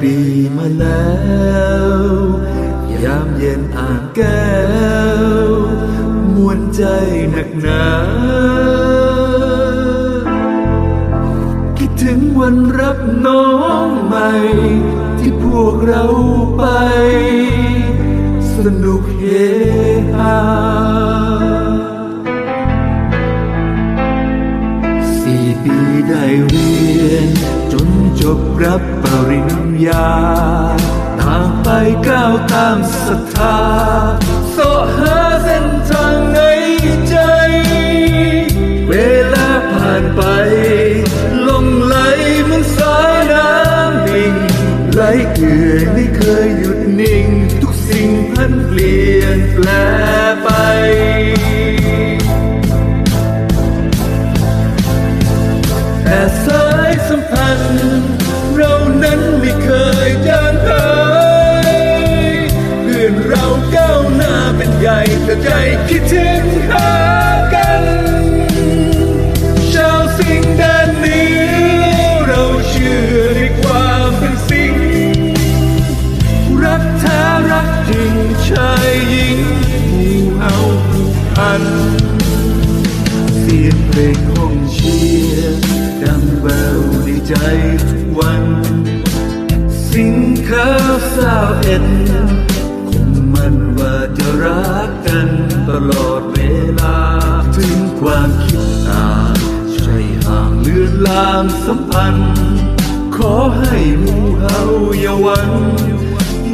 ปีมาแล้ว ยามเย็นอ่างแก้ว มวนใจหนักหนาคิดถึงวันรับน้องใหม่ ที่พวกเราไป สนุกเฮฮา บรับปริญญาต่างไปก้าวตามศรัทธาเสหาเส้นทางในใจ เวลาผ่านไป ลงไหลเหมันสายน้ำนิ่งไหลเอื่อยไม่เคยหยุดนิ่ง ทุกสิ่งพันเปลี่ยนแปลไป แต่ใจคิดถึงหากันชาวสิ่งแดนนี้ เราเชื่อในความเป็นสิงรักแท้รักจริงชายหญิงหมู่เฮาผูกพันเสียงเพลงของเชียร์ดังแววในใจทุกวันสิงขาวสาวเอ็นคงมันว่าจะรัก ลอดเวลา ถึงความคิดต่าใช่ห่างเลือนลางสัมพันธ์ ขอให้หมู่เฮาอย่าวัน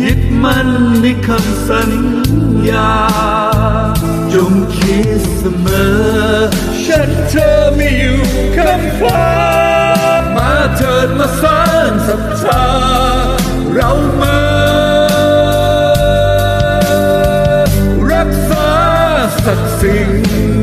ยึดมั่นในคำสัญญา จงคิดเสมอ ฉันเธอไม่อยู่คำฟ้า มาเถิดมาสร้าง ศั